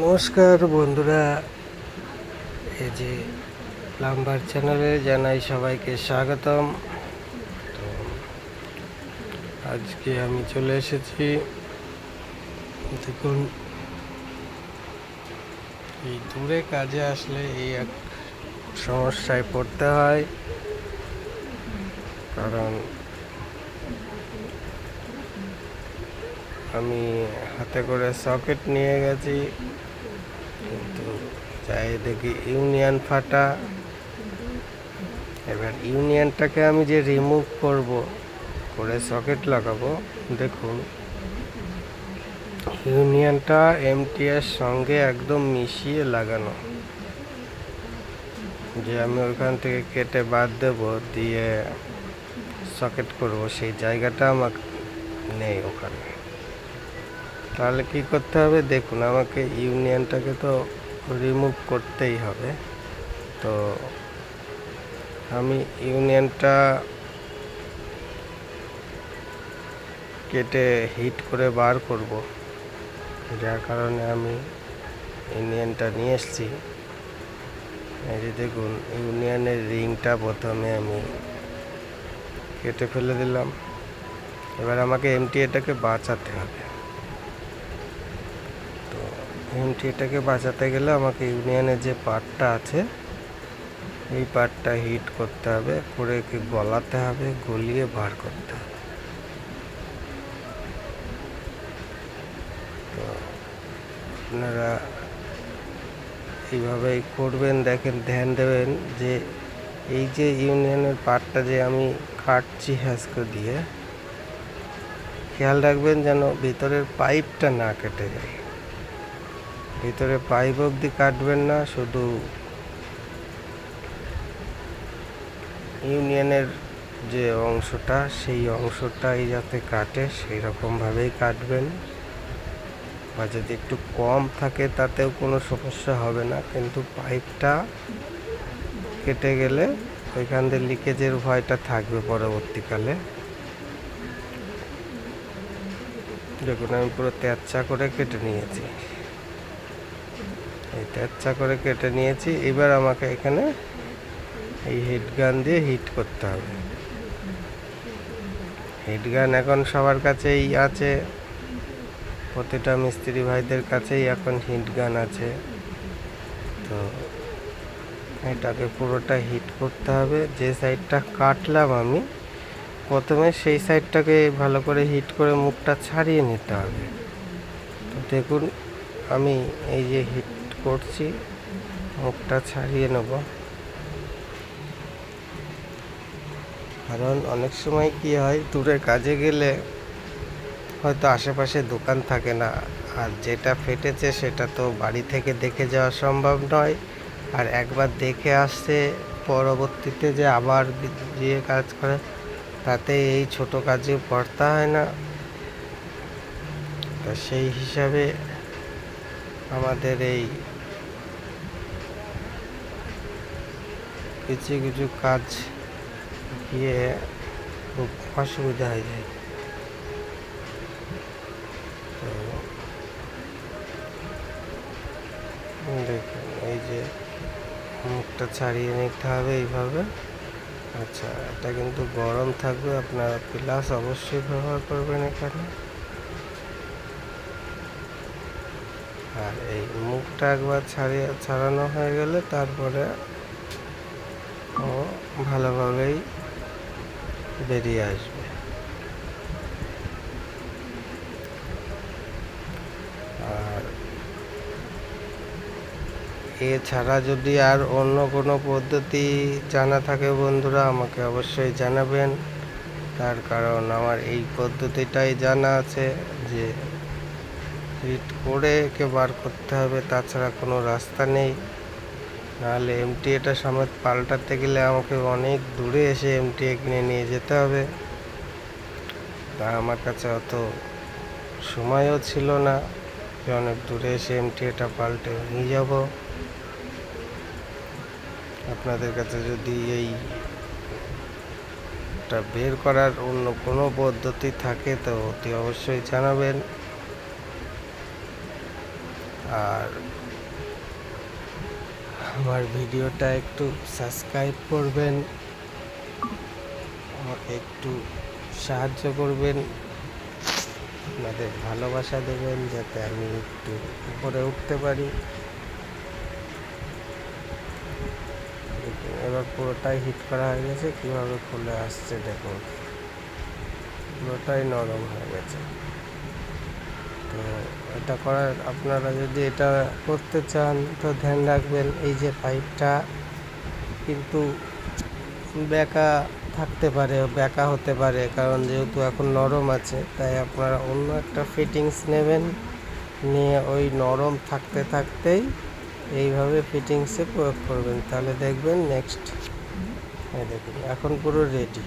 নমস্কার বন্ধুরা, এই যে প্লাম্বার চ্যানেলে জানাই সবাইকে স্বাগতম। তো আজকে আমি চলে এসেছি। দেখুন, এই দূরে কাজে আসলে এই এক সমস্যায় পড়তে হয়। কারণ আমি হাতে করে সকেট নিয়ে গেছি। কিন্তু যাই দেখি ইউনিয়ন ফাটা। এবার ইউনিয়নটাকে আমি যে রিমুভ করব, করে সকেট লাগাবো, দেখুন। ইউনিয়নটা এমটিএর সঙ্গে একদম মিশিয়ে লাগানো। যে আমি ওইখান থেকে কেটে বাদ দেব, দিয়ে সকেট করব, সেই জায়গাটা আমার নেই ওখানে। তাহলে কি করতে হবে? দেখুন, আমাকে ইউনিয়নটাকে তো রিমুভ করতেই হবে। তো আমি ইউনিয়নটা কেটে হিট করে বার করব। যার কারণে আমি ইউনিয়নটা নিয়ে এসেছি। এই যে দেখুন, ইউনিয়নের রিংটা প্রথমে আমি কেটে ফেলে দিলাম। এবার আমাকে এমটি এটাকে বাঁচাতে হবে। এমটি এটাকে বাঁচাতে গেলে আমাকে ইউনিয়নের যে পার্টটা আছে, এই পার্টটা হিট করতে হবে, করে কি গলাতে হবে, গলিয়ে বার করতে হবে। তো আপনারা এইভাবেই করবেন, দেখেন, ধ্যান দেবেন যে এই যে ইউনিয়নের পার্টটা যে আমি কাটছি হ্যাসকো দিয়ে, খেয়াল রাখবেন যেন ভিতরের পাইপটা না কেটে যায়। ভিতরে পাইপ অবধি কাটবেন না, শুধু ইউনিয়নের যে অংশটা, সেই অংশটাই যাতে কাটে সেই রকমভাবেই কাটবেন। বা যদি একটু কম থাকে, তাতেও কোনো সমস্যা হবে না, কিন্তু পাইপটা কেটে গেলে ওইখান দিয়ে লিকেজের ভয়টা থাকবে পরবর্তীকালে। দেখুন, আমি পুরো তেরচা করে কেটে নিয়েছি। তেরচা করে কেটে নিয়েছি। এবার আমাকে এখানে এই হিট গান দিয়ে হিট করতে হবে। হিট গান এখন সবার কাছেই আছে। প্রতিটা মিস্ত্রি ভাইদের কাছেই এখন হিট গান আছে। তো এটাকে পুরোটা হিট করতে হবে। যে সাইডটা কাটলাম আমি, প্রথমে সেই সাইডটাকে ভালো করে হিট করে মুখটা ছাড়িয়ে নিতে হবে। তো দেখুন, আমি এই যে হিট করছি, মুখটা ছাড়িয়ে নেব। কারণ অনেক সময় কি হয়, দূরে কাজে গেলে হয়তো আশেপাশে দোকান থাকে না, আর যেটা ফেটেছে সেটা তো বাড়ি থেকে দেখে যাওয়া সম্ভব নয়। আর একবার দেখে আসছে, পরবর্তীতে যে আবার গিয়ে কাজ করে, তাতে এই ছোট কাজে পড়তে হয় না। তা সেই হিসাবে আমাদের এই কিছু কিছু কাজ গিয়ে খুব অসুবিধা হয়ে যায়। তো দেখুন, এই যে মুখটা ছাড়িয়ে নিতে হবে এইভাবে। আচ্ছা এটা কিন্তু গরম থাকবে, আপনারা প্লাস অবশ্যই ব্যবহার করবেন এখানে। আর এই মুখটা একবার ছাড়িয়ে, ছাড়ানো হয়ে গেলে তারপরে ও ভালোভাবেই বেরিয়ে আসবে। আর এছাড়া যদি আর অন্য কোনো পদ্ধতি জানা থাকে বন্ধুরা, আমাকে অবশ্যই জানাবেন। তার কারণ আমার এই পদ্ধতিটাই জানা আছে যে হিট করে একে বার করতে হবে, তাছাড়া কোনো রাস্তা নেই। নাহলে এমটি এটা সমেত পাল্টাতে গেলে আমাকে অনেক দূরে এসে এমটি কিনে নিয়ে যেতে হবে। তা আমার কাছে অত সময়ও ছিল না, যে অনেক দূরে এসে এমটি এটা পাল্টে নিয়ে যাব। আপনাদের কাছে যদি এই বের করার অন্য কোনো পদ্ধতি থাকে, তো অতি অবশ্যই জানাবেন। আর আমার ভিডিওটা একটু সাবস্ক্রাইব করবেন আমাকে একটু সাহায্য করবেন, আপনাদের ভালোবাসা দেবেন যাতে আমি একটু উপরে উঠতে পারি। এবার পুরোটাই হিট করা হয়ে গেছে, কীভাবে খুলে আসছে দেখুন। পুরোটাই নরম হয়ে গেছে। তো এটা করার আপনারা যদি এটা করতে চান, তো ধ্যান রাখবেন এই যে পাইপটা কিন্তু বেঁকা থাকতে পারে, বেঁকা হতে পারে, কারণ যেহেতু এখন নরম আছে, তাই আপনারা অন্য একটা ফিটিংস নেবেন। নিয়ে ওই নরম থাকতে থাকতেই এইভাবে ফিটিংসে প্রয়োগ করবেন। তাহলে দেখবেন নেক্সট দেখুন, এখন পুরো রেডি